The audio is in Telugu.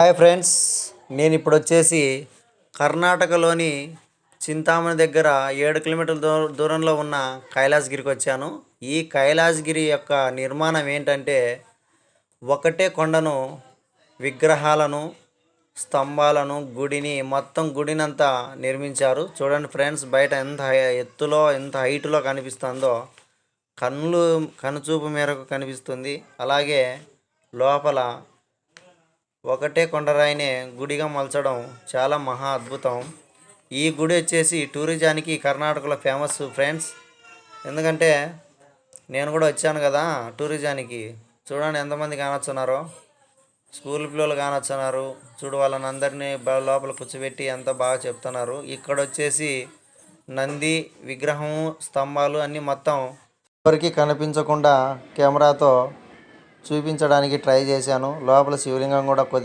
హాయ్ ఫ్రెండ్స్ నేను ఇప్పుడు వచ్చేసి కర్ణాటకలోని చింతామణి దగ్గర ఏడు కిలోమీటర్ల దూ దూరంలో ఉన్న కైలాసగిరికి వచ్చాను. ఈ కైలాసగిరి యొక్క నిర్మాణం ఏంటంటే ఒకటే కొండను విగ్రహాలను స్తంభాలను గుడిని మొత్తం గుడినంతా నిర్మించారు. చూడండి ఫ్రెండ్స్ బయట ఎంత హై- ఎత్తులో ఎంత హైట్లో కనిపిస్తుందో కన్నులు కనుచూపు మేరకు కనిపిస్తుంది. అలాగే లోపల ఒకటే కొండరాయినే గుడిగా మలచడం చాలా మహా అద్భుతం. ఈ గుడి వచ్చేసి టూరిజానికి కర్ణాటకలో ఫేమస్ ఫ్రెండ్స్. ఎందుకంటే నేను కూడా వచ్చాను కదా టూరిజానికి. చూడండి ఎంతమంది కానొచ్చున్నారో. స్కూల్ పిల్లలు కానొచ్చున్నారు. చూడు వాళ్ళని అందరినీ లోపల కూర్చోబెట్టి ఎంత బాగా చెప్తున్నారు. ఇక్కడ వచ్చేసి నంది విగ్రహము స్తంభాలు అన్నీ మొత్తం ఎవరికి కనిపించకుండా కెమెరాతో చూపించడానికి ట్రై చేశాను. లోపల శివలింగం కూడా కొద్ది